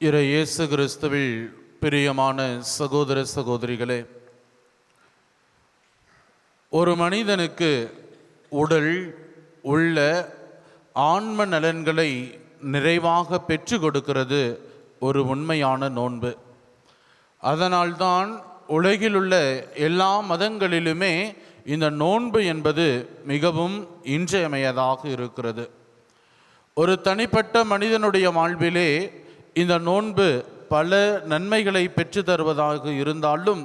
இறை இயேசு கிறிஸ்துவில் பிரியமான சகோதர சகோதரிகளே ஒரு மனிதனுக்கு உடல் உள்ள ஆன்ம நலன்களை நிறைவாக பெற்று கொடுக்கிறது ஒரு உண்மையான நோன்பு. அதனால்தான் உலகில் உள்ள எல்லா மதங்களிலுமே இந்த நோன்பு என்பது மிகவும் இன்றியமையதாக இருக்கிறது. ஒரு தனிப்பட்ட மனிதனுடைய வாழ்விலே இந்த நோன்பு பல நன்மைகளை பெற்று தருவதாக இருந்தாலும்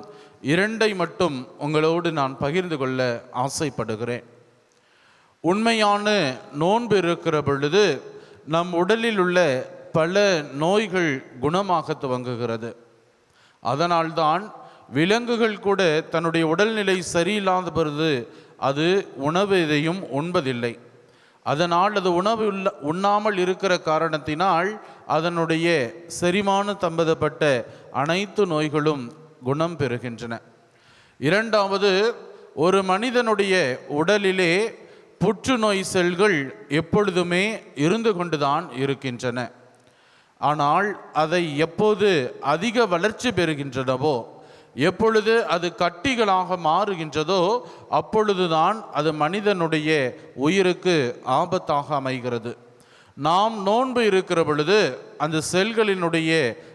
இரண்டை மட்டும் உங்களோடு நான் பகிர்ந்து கொள்ள ஆசைப்படுகிறேன். உண்மையான நோன்பு இருக்கிற பொழுது நம் உடலில் உள்ள பல நோய்கள் குணமாக துவங்குகிறது. அதனால்தான் விலங்குகள் கூட தன்னுடைய உடல்நிலை சரியில்லாத பொழுது அது உணவு எதையும் உண்பதில்லை. அதனால் அது உணவு உள்ள உண்ணாமல் இருக்கிற காரணத்தினால் அதனுடைய செரிமான சம்பந்தப்பட்ட அனைத்து நோய்களும் குணம் பெறுகின்றன. இரண்டாவது ஒரு மனிதனுடைய உடலிலே புற்றுநோய் செல்கள் எப்பொழுதுமே இருந்து கொண்டுதான் இருக்கின்றன. ஆனால் அதை எப்போது அதிக வளர்ச்சி பெறுகின்றனவோ எப்பொழுது அது கட்டிகளாக மாறுகின்றதோ அப்பொழுதுதான் அது மனிதனுடைய உயிருக்கு ஆபத்தாக அமைகிறது. நாம் நோன்பு இருக்கிற பொழுது அந்த செல்களினுடைய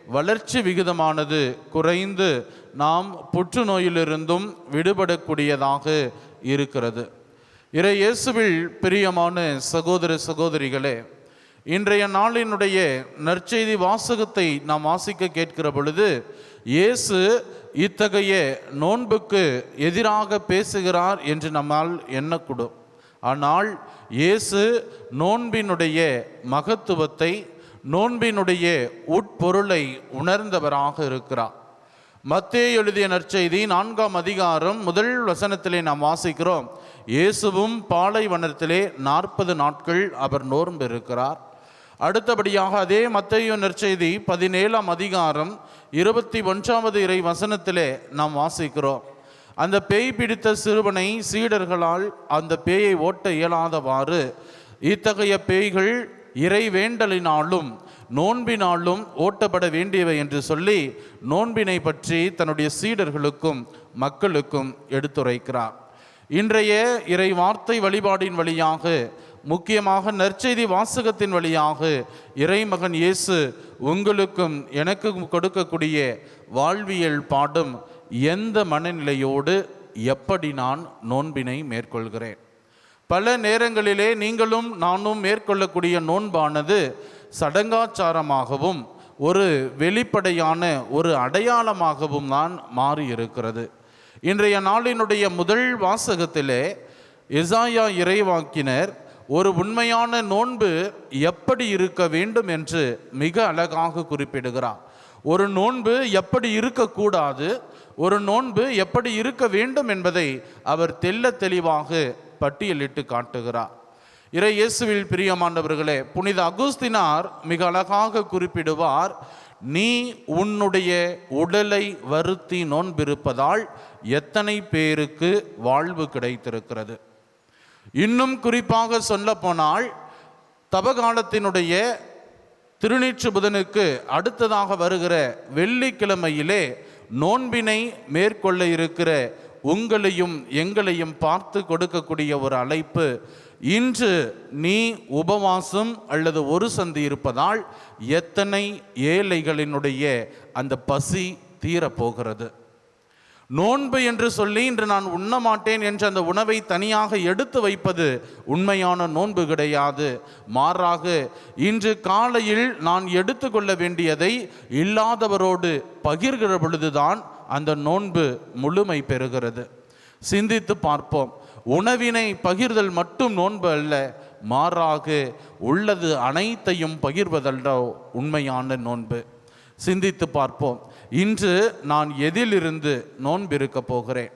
வளர்ச்சி விகிதமானது குறைந்து நாம் புற்றுநோயிலிருந்தும் விடுபடக்கூடியதாக இருக்கிறது. இறை இயேசுவில் பிரியமான சகோதர சகோதரிகளே இன்றைய நாளினுடைய நற்செய்தி வாசகத்தை நாம் வாசிக்க கேட்கிற பொழுது இயேசு இத்தகைய நோன்புக்கு எதிராக பேசுகிறார் என்று நம்மால் எண்ணக்கூடும். ஆனால் இயேசு நோன்பினுடைய மகத்துவத்தை நோன்பினுடைய உட்பொருளை உணர்ந்தவராக இருக்கிறார். மத்தே எழுதிய நற்செய்தி நான்காம் அதிகாரம் முதல் வசனத்திலே நாம் வாசிக்கிறோம். இயேசுவும் பாலைவனத்திலே நாற்பது நாட்கள் அவர் நோன்பு இருக்கிறார் அடுத்தபடியாக அதே மத்தையோ நற்செய்தி பதினேழாம் அதிகாரம் இருபத்தி ஒன்றாவது இறை வசனத்திலே நாம் வாசிக்கிறோம். அந்த பேய் பிடித்த சிறுவனை சீடர்களால் அந்த பேயை ஓட்ட இயலாதவாறு இத்தகைய பேய்கள் இறை வேண்டலினாலும் நோன்பினாலும் ஓட்டப்பட வேண்டியவை என்று சொல்லி நோன்பினை பற்றி தன்னுடைய சீடர்களுக்கும் மக்களுக்கும் எடுத்துரைக்கிறார். இன்றைய இறை வார்த்தை வழிபாடின் வழியாக முக்கியமாக நற்செய்தி வாசகத்தின் வழியாக இறைமகன் இயேசு உங்களுக்கும் எனக்கும் கொடுக்கக்கூடிய வாழ்வியல் பாடும் எந்த மனநிலையோடு எப்படி நான் நோன்பினை மேற்கொள்கிறேன்? பல நேரங்களிலே நீங்களும் நானும் மேற்கொள்ளக்கூடிய நோன்பானது சடங்காச்சாரமாகவும் ஒரு வெளிப்படையான ஒரு அடையாளமாகவும் தான் மாறி இருக்கிறது இன்றைய நாளினுடைய முதல் வாசகத்திலே எசாயா இறைவாக்கினர் ஒரு உண்மையான நோன்பு எப்படி இருக்க வேண்டும் என்று மிக அழகாக குறிப்பிடுகிறார். ஒரு நோன்பு எப்படி இருக்கக்கூடாது ஒரு நோன்பு எப்படி இருக்க வேண்டும் என்பதை அவர் தெல்ல தெளிவாக பட்டியலிட்டு காட்டுகிறார். இறை இயேசுவில் பிரியமானவர்களே புனித அகுஸ்தினார் மிக அழகாக குறிப்பிடுவார் நீ உன்னுடைய உடலை வருத்தி நோன்பிருப்பதால் எத்தனை பேருக்கு வாழ்வு கிடைத்திருக்கிறது? இன்னும் குறிப்பாக சொல்ல போனால் தபகாலத்தினுடைய திருநீற்று புதனுக்கு அடுத்ததாக வருகிற வெள்ளிக்கிழமையிலே நோன்பினை மேற்கொள்ள இருக்கிற உங்களையும் எங்களையும் பார்த்து கொடுக்கக்கூடிய ஒரு அழைப்பு இன்று நீ உபவாசம் அல்லது ஒரு சந்தி இருப்பதால் எத்தனை ஏழைகளினுடைய அந்த பசி தீரப்போகிறது. நோன்பு என்று சொல்லி இன்று நான் உண்ண மாட்டேன் என்ற அந்த உணவை தனியாக எடுத்து வைப்பது உண்மையான நோன்பு கிடையாது. மாறாக இன்று காலையில் நான் எடுத்துக்கொள்ள வேண்டியதை இல்லாதவரோடு பகிர்கிற பொழுதுதான் அந்த நோன்பு முழுமை பெறுகிறது. சிந்தித்து பார்ப்போம். உணவினை பகிர்தல் மட்டும் நோன்பு அல்ல மாறாக உள்ளது அனைத்தையும் பகிர்வதல்ல உண்மையான நோன்பு. சிந்தித்து பார்ப்போம். இன்று நான் எதிலிருந்து நோன்பிருக்க போகிறேன்?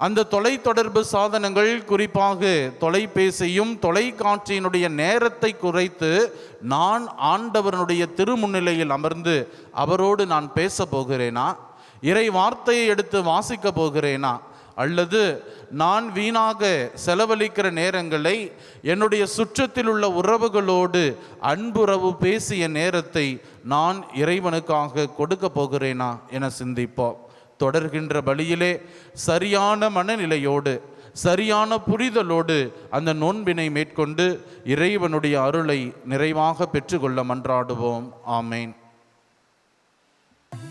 அந்த தொலைத்தொடர்பு சாதனங்கள் குறிப்பாக தொலைபேசியும் தொலைக்காட்சியினுடைய நேரத்தை குறைத்து நான் ஆண்டவரனுடைய திருமுன்னிலையில் அமர்ந்து அவரோடு நான் பேச போகிறேனா? இறை வார்த்தையை எடுத்து வாசிக்க போகிறேனா? அல்லது நான் வீணாக செலவழிக்கிற நேரங்களை என்னுடைய சுற்றத்தில் உள்ள உறவுகளோடு அன்புறவு பேசிய நேரத்தை நான் இறைவனுக்காக கொடுக்க போகிறேனா என சிந்திப்போம். தொடர்கின்ற வழியிலே சரியான மனநிலையோடு சரியான புரிதலோடு அந்த நோன்பினை மேற்கொண்டு இறைவனுடைய அருளை நிறைவாக பெற்றுக்கொள்ள மன்றாடுவோம். ஆமேன்.